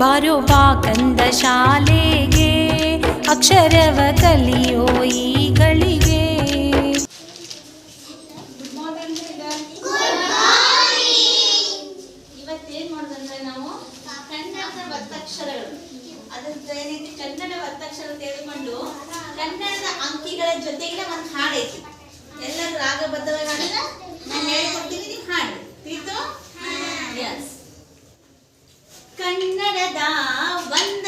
ಬಾರುಬಾ ಕಂದ ಶಾಲೆಗೆ ಅಕ್ಷರವ ಕಲಿಯೋ ಈಗಳಿಗೆ ಕನ್ನಡ ರಾಗ ಬದ್ಧವಾಗಿ ಹಾಡಿದ್ರೆ ನಾನು ಹೇಳ್ಕೊಡ್ತೀನಿ ಹಾಡು. ತೀತು ತಿಳಿತು ಎಸ್ ಕನ್ನಡದ ಒಂದ